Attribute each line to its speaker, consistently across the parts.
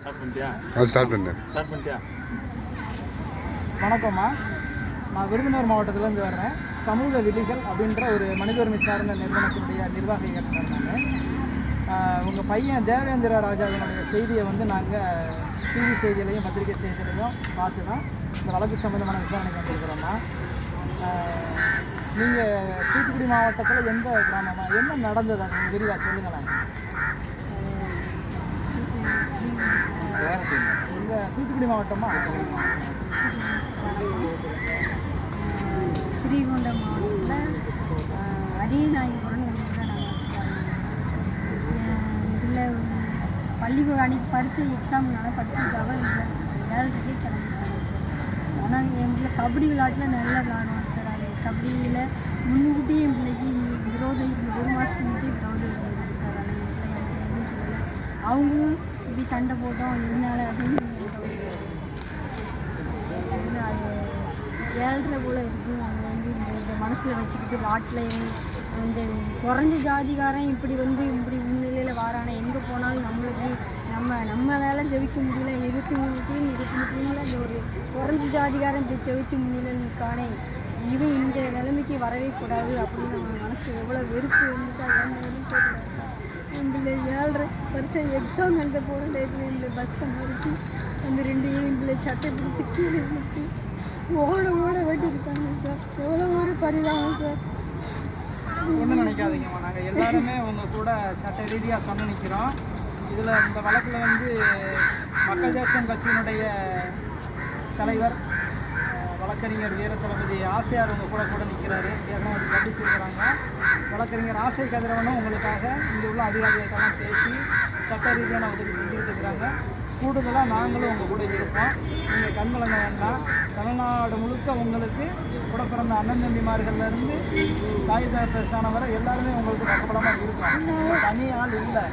Speaker 1: Start பண்ணிட்டியா?
Speaker 2: அது start பண்ணேன்
Speaker 1: ஸ்டார்ட் பண்ணிட்டியா?
Speaker 3: வணக்கம்மா. நான் விருதுநகர் மாவட்டத்திலேருந்து வர்றேன். சமூக விதிகள் அப்படின்ற ஒரு மனித உரிமை சார்ந்த நிறுவனத்தினுடைய நிர்வாக இயக்குனர் நான். உங்கள் பையன் தேவேந்திர ராஜாவினுடைய செய்தியை வந்து நாங்கள் டிவி செய்தியிலையும் பத்திரிகை செய்தியிலையும் பார்த்து தான் இந்த வழக்கு சம்மந்தமான விசாரணைக்கு வந்திருக்கிறோம்மா நீங்கள் தூத்துக்குடி மாவட்டத்தில் எந்த கிராமமா என்ன நடந்தது? அது கொஞ்சம் விரிவாக சொல்லுங்களேன். தூத்துக்குடி மாவட்டமா?
Speaker 4: ஸ்ரீகுண்டம் மாவட்டத்தில் அரியநாயகபுரம் ஊரில் நாங்கள் பிள்ளை பள்ளிக்கூடம் அன்றைக்கி பரீட்சை எக்ஸாம்னால படிச்சதுக்காக இல்லை ஏழரைக்கே கிளம்பிட்டாங்க சார். ஆனால் என் பிள்ளை கபடி விளையாட்டில் நல்லா விளாடுவாங்க சார். அது கபடியில் முன்னுக்கூட்டியே என் பிள்ளைக்கு விரோதம் இருந்து ஒரு மாதத்துக்கு முன்னாடி விரோதம் இருந்தது சார். ஆனால் என் பிள்ளை எனக்கு எதுவும் சொல்லலை. அவங்களும் இப்படி சண்டை போட்டோம் இதனால அப்படின்னு அது ஏழரை போல் இருக்கும் அவங்க வந்து இந்த மனசில் வச்சுக்கிட்டு நாட்டில் இந்த குறைஞ்ச ஜாதிகாரன் இப்படி வந்து இப்படி முன்னிலையில் வாரானே எங்கே போனாலும் நம்மளுக்கு நம்ம நம்மளால ஜெயிக்க முடியல. இருபத்தி மூணு டீம் இருபத்தி மூணு டீமில் இந்த ஒரு குறைஞ்ச ஜாதிகாரன் இப்படி ஜெயிச்சு முன்னிலையில் நிற்கானே இவன் இந்த நிலைமைக்கு வரவே கூடாது அப்படின்னு நம்ம மனசு எவ்வளோ வெறுப்பு இருந்துச்சா ஏன்னு கேட்கல சார் என் பிள்ளை ஏழரை பரிச்சை எக்ஸாம் எழுத போகிற டைத்தில் என் பிள்ளை பஸ்ஸை மறிச்சு அந்த ரெண்டு பேரும் பிள்ளை சட்டை பிடிச்சி கீழே விட்டு ஓட ஓட வெட்டியிருக்காங்க சார் எவ்வளோ ஓட பரிதாபம் சார்
Speaker 3: ஒன்றும் நினைக்காதீங்கம்மா. நாங்கள் எல்லாருமே உங்கள் கூட சட்ட ரீதியாக சம நிற்கிறோம் இதில் இந்த வழக்கில் வந்து மக்கள் தேசம் கட்சியினுடைய தலைவர் வழக்கறிஞர் வீர தளபதி ஆசையார் உங்கள் கூட கூட நிற்கிறாரு ஏற்கனவே அது கண்டிச்சிருக்கிறாங்க. வழக்கறிஞர் ஆசை கதிரவனும் உங்களுக்காக இங்கே உள்ள அதிகாரிகளுக்கெல்லாம் பேசி சட்ட ரீதியான உதவி செஞ்சுருக்கிறாங்க கூடுதலாக நாங்களும் உங்கள் கூட இருப்போம் நீங்கள் கண்கலங்க வேண்டாம். தமிழ்நாடு முழுக்க உங்களுக்கு கூட பிறந்த அண்ணன் தம்பிமார்கள்லேருந்து தாய் தகப்பேசான வரை எல்லாருமே உங்களுக்கு பக்கபலமாக இருக்கும். தனி ஆள் இல்லை.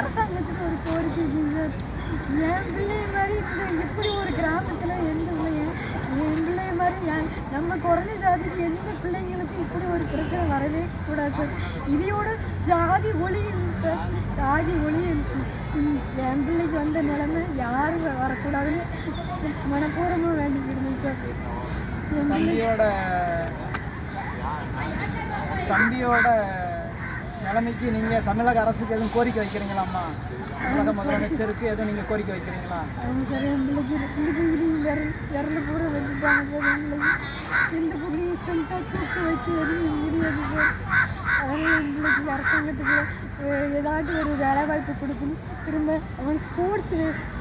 Speaker 4: அரசாங்கத்துக்கு ஒரு கோரிக்கை என் பிள்ளை மாதிரி இப்படி ஒரு கிராமத்தில் எந்த மாதிரி என் நம்ம குறைஞ்ச ஜாதிக்கு எந்த பிள்ளைங்களுக்கும் இப்படி ஒரு பிரச்சனை வரவே கூடாது சார்? இதையோட ஜாதி ஒளியும் சார். ஜாதி ஒளியும் என் பிள்ளைக்கு வந்த நிலைமை யாரும் வரக்கூடாதுன்னு மனப்பூர்வமாக வேண்டிக்கிடுங்க சார். என் பிள்ளையோட
Speaker 3: தம்பியோட நிலைமைக்கு நீங்கள் தமிழக அரசுக்கு எதுவும் கோரிக்கை வைக்கிறீங்களாம்மா தமிழக முதலமைச்சருக்கு எதுவும் நீங்கள் கோரிக்கை வைக்கிறீங்களா?
Speaker 4: அவங்க சரி என் பிள்ளைக்கு இறந்து கூட வச்சுட்டாங்க சார் என் ஸ்ட்ரென்த்தாக தூக்க வைக்க எதுவும் முடியாது சார் அதனால் என் அரசாங்கத்துக்கு ஏதாட்டு ஒரு வேலை வாய்ப்பு கொடுக்கணும். திரும்ப அவன் ஸ்போர்ட்ஸு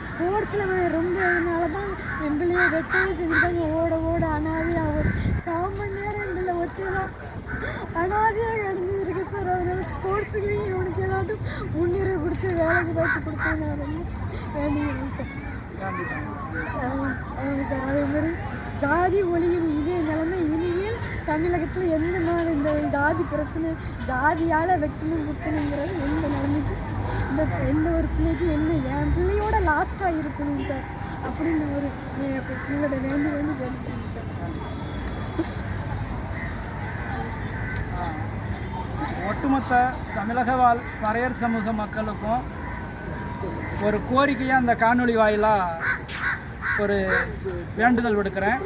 Speaker 4: ஸ்போர்ட்ஸில் ரொம்ப இதனால தான் எம்பிள்ளைய வெட்டவே செஞ்சுட்டாங்க. ஓட ஓட அனாதையாக. ஒரு கால் மணி நேரம் எங்களை ஒத்துதான் அனாதியாக அனாதையாக. அதனால் இவனுக்கு ஏதாவது முன்னுரை கொடுத்து வேலைக்கு பார்த்து கொடுத்தாங்க வேண்டிக்கிறேன் சார். அதே மாதிரி ஜாதி ஒளியும் இதே நிலைமை இனிமேல் தமிழகத்தில் எந்த நாள் இந்த ஜாதி பிரச்சனை ஜாதியால் வெட்டணும் குத்தணுங்கிறது எந்த நிலைமைக்கு இந்த எந்த ஒரு பிள்ளைக்கும் என்ன என் பிள்ளையோட லாஸ்ட்டாக இருக்கணும் சார். அப்படின்னு ஒரு எ- உங்களோட வேண்டி வேண்டி கேட்டுக்கிறேன் சார்.
Speaker 3: ஒட்டுமொத்த தமிழக வாழ் வரையர் சமூக மக்களுக்கும் ஒரு கோரிக்கையாக அந்த காணொளி வாயிலாக ஒரு வேண்டுதல் விடுக்கிறேன்.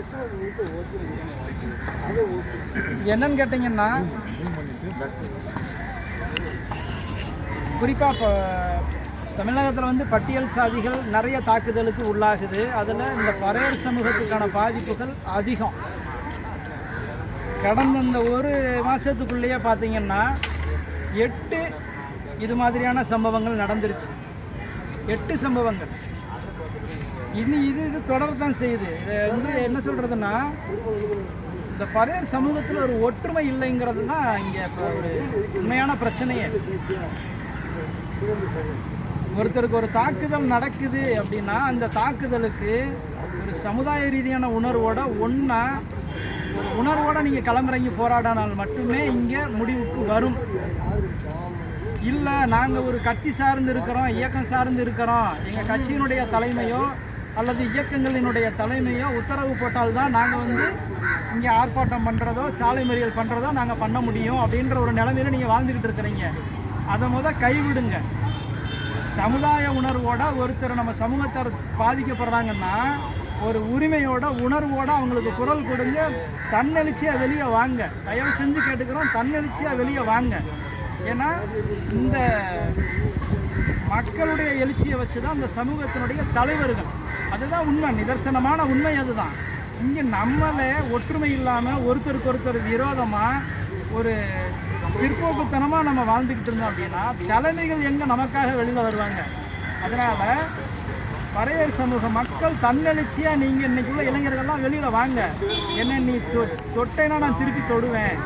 Speaker 3: என்னன்னு கேட்டிங்கன்னா குறிப்பாக இப்போ தமிழகத்தில் வந்து பட்டியல் சாதிகள் நிறைய தாக்குதலுக்கு உள்ளாகுது. அதில் இந்த பறையர் சமூகத்துக்கான பாதிப்புகள் அதிகம். கடந்த இந்த ஒரு மாதத்துக்குள்ளேயே பார்த்தீங்கன்னா எட்டு இது மாதிரியான சம்பவங்கள் நடந்துருச்சு. எட்டு சம்பவங்கள். இனி இது இது தொடர தான் செய்யுது. இதை வந்து என்ன சொல்கிறதுன்னா இந்த பழைய சமூகத்தில் ஒரு ஒற்றுமை இல்லைங்கிறது தான் இங்கே இப்போ ஒரு உண்மையான பிரச்சனையே. ஒருத்தருக்கு ஒரு தாக்குதல் நடக்குது அப்படின்னா அந்த தாக்குதலுக்கு ஒரு சமுதாய ரீதியான உணர்வோட ஒன்றா ஒரு உணர்வோட நீங்கள் களமிறங்கி போராடினால் மட்டுமே இங்கே முடிவுக்கு வரும். இல்லை நாங்கள் ஒரு கட்சி சார்ந்து இருக்கிறோம் இயக்கம் சார்ந்து இருக்கிறோம். எங்கள் கட்சியினுடைய தலைமையோ அல்லது இயக்கங்களினுடைய தலைமையோ உத்தரவு போட்டால்தான் நாங்கள் வந்து இங்கே ஆர்ப்பாட்டம் பண்ணுறதோ சாலை மறியல் பண்ணுறதோ நாங்கள் பண்ண முடியும் அப்படின்ற ஒரு நிலைமையில நீங்கள் வாழ்ந்துக்கிட்டு இருக்கிறீங்க. அதை முத கைவிடுங்க. சமுதாய உணர்வோட ஒருத்தர் நம்ம சமூகத்தார் பாதிக்கப்படுறாங்கன்னா ஒரு உரிமையோட உணர்வோட அவங்களுக்கு குரல் கொடுங்க தன்னெழுச்சியாக வெளியே வாங்க. தயவு செஞ்சு கேட்டுக்கிறோம் தன்னெழுச்சியாக வெளியே வாங்க. ஏன்னா இந்த மக்களுடைய எழுச்சியை வச்சு தான் அந்த சமூகத்தினுடைய தலைவர்கள். அதுதான் உண்மை நிதர்சனமான உண்மை அதுதான். இங்கே நம்மளே ஒற்றுமை இல்லாமல் ஒருத்தருக்கு ஒருத்தர் விரோதமாக ஒரு பிற்போக்குத்தனமாக நம்ம வாழ்ந்துக்கிட்டு இருந்தோம் அப்படின்னா தலைமைகள் எங்கே நமக்காக வெளியில் வருவாங்க? அதனால் பறையர் சமூக மக்கள் தன்னெழுச்சியாக நீங்கள் இன்னைக்குள்ள இளைஞர்கள்லாம் வெளியில் வாங்க. என்ன நீ தொ தொட்டேன்னா நான் திருப்பி தொடுவேன்.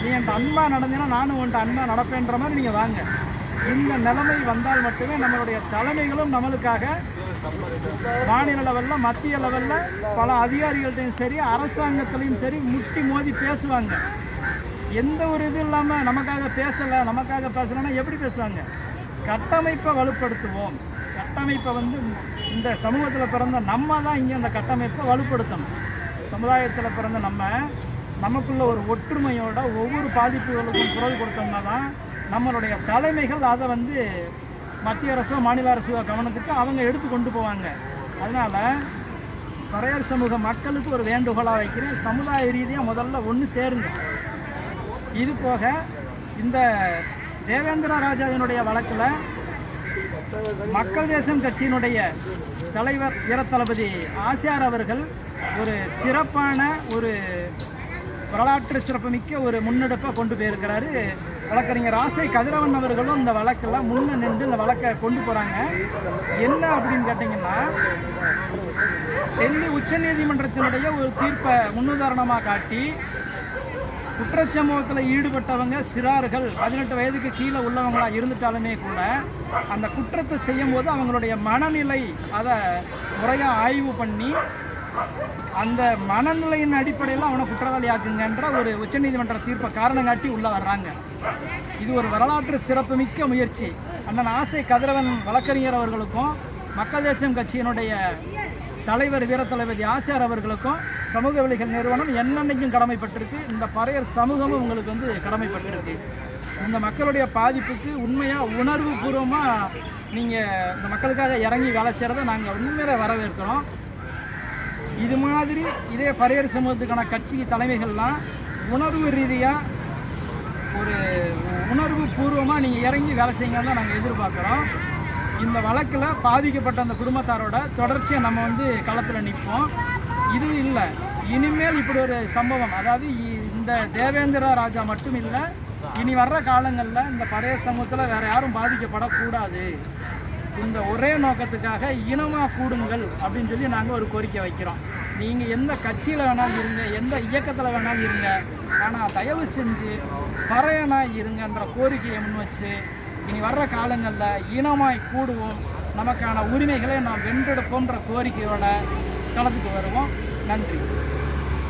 Speaker 3: நீ என்கிட்ட அன்பாக நடந்தேன்னா நானும் உன்ட்ட அன்பாக நடப்பேன்ற மாதிரி நீங்கள் வாங்க. இந்த நிலைமை வந்தால் மட்டுமே நம்மளுடைய தலைமைகளும் நம்மளுக்காக மாநில லெவலில் மத்திய லெவலில் பல அதிகாரிகள்ட்டையும் சரி அரசாங்கத்திலையும் சரி முட்டி மோதி பேசுவாங்க. எந்த ஒரு இது இல்லாமல் நமக்காக பேசலை நமக்காக பேசலைன்னா எப்படி பேசுவாங்க? கட்டமைப்பை வலுப்படுத்துவோம். கட்டமைப்பை வந்து இந்த சமூகத்தில் பிறந்த நம்ம தான் இங்கே அந்த கட்டமைப்பை வலுப்படுத்தணும். சமுதாயத்தில் பிறந்த நம்ம நமக்குள்ள ஒரு ஒற்றுமையோட ஒவ்வொரு பாதிப்புகளுக்கும் குரல் கொடுத்தோம்னா தான் நம்மளுடைய தலைமைகள் அதை வந்து மத்திய அரசோ மாநில அரசோ கவனத்துக்கு அவங்க எடுத்து கொண்டு போவாங்க. அதனால் பறையர் சமூக மக்களுக்கு ஒரு வேண்டுகோளாக வைக்கிறேன். சமுதாய ரீதியாக முதல்ல ஒன்று சேருங்க. இது போக இந்த தேவேந்திர ராஜாவினுடைய வழக்கில் மக்கள் தேசம் கட்சியினுடைய தலைவர் வீரத்தளபதி ஆசியார் அவர்கள் ஒரு சிறப்பான ஒரு வரலாற்று சிறப்புமிக்க ஒரு முன்னெடுப்பை கொண்டு போயிருக்கிறாரு. வழக்கறிஞர் ஆசை கதிரவன் அவர்களும் இந்த வழக்கில் முன்ன நின்று இந்த வழக்கை கொண்டு போகிறாங்க என்ன அப்படின்னு கேட்டிங்கன்னா டெல்லி உச்சநீதிமன்றத்தினுடைய ஒரு தீர்ப்பை முன்னுதாரணமாக காட்டி குற்றச்சம்பவத்தில் ஈடுபட்டவங்க சிறார்கள் பதினெட்டு வயதுக்கு கீழே உள்ளவங்களாக இருந்துட்டாலுமே கூட அந்த குற்றத்தை செய்யும் போது அவங்களுடைய மனநிலை அதை முறையாக ஆய்வு பண்ணி அந்த மனநிலையின் அடிப்படையில் அவனை குற்றவாளி ஆக்குங்கன்ற ஒரு உச்சநீதிமன்ற தீர்ப்பை காரணம் காட்டி உள்ளே வர்றாங்க. இது ஒரு வரலாற்று சிறப்புமிக்க முயற்சி. அண்ணன் ஆசை கதிரவன் வழக்கறிஞர் அவர்களுக்கும் மக்கள் தேசம் கட்சியினுடைய தலைவர் வீரத்தளபதி ஆசியார் அவர்களுக்கும் சமூக வழிகள் நிறுவனம் என்னென்னைக்கும் கடமைப்பட்டிருக்கு. இந்த பறையர் சமூகமும் உங்களுக்கு வந்து கடமைப்பட்டிருக்கு. இந்த மக்களுடைய பாதிப்புக்கு உண்மையாக உணர்வு பூர்வமாக நீங்கள் இந்த மக்களுக்காக இறங்கி வேலை செய்கிறத நாங்கள் உண்மையில வரவேற்கிறோம். இது மாதிரி இதே பறையர் சமூகத்துக்கான கட்சி தலைமைகள்லாம் உணர்வு ரீதியாக ஒரு உணர்வு பூர்வமாக நீங்கள் இறங்கி வேலை செய்யுங்கன்னு தான் நாங்கள் எதிர்பார்க்குறோம். இந்த வழக்கில் பாதிக்கப்பட்ட அந்த குடும்பத்தாரோட தொடர்ச்சியாக நம்ம வந்து களத்தில் நிற்போம். இது இல்லை. இனிமேல் இப்படி ஒரு சம்பவம் அதாவது இந்த தேவேந்திரா ராஜா மட்டும் இல்லை இனி வர்ற காலங்களில் இந்த பழைய சமூகத்தில் வேறு யாரும் பாதிக்கப்படக்கூடாது. இந்த ஒரே நோக்கத்துக்காக இனமாக கூடுங்கள் அப்படின்னு சொல்லி நாங்கள் ஒரு கோரிக்கை வைக்கிறோம். நீங்கள் எந்த கட்சியில் வேணாலும் இருங்க எந்த இயக்கத்தில் வேணாலும் இருங்க. ஆனால் தயவு செஞ்சு பறையனாக இருங்கன்ற கோரிக்கையை முன் வச்சு இனி வர்ற காலங்களில் இனமாய் கூடுவோம். நமக்கான உரிமைகளை நாம் வென்றெடுப்போன்ற கோரிக்கையோட கலந்துட்டு வருவோம். நன்றி.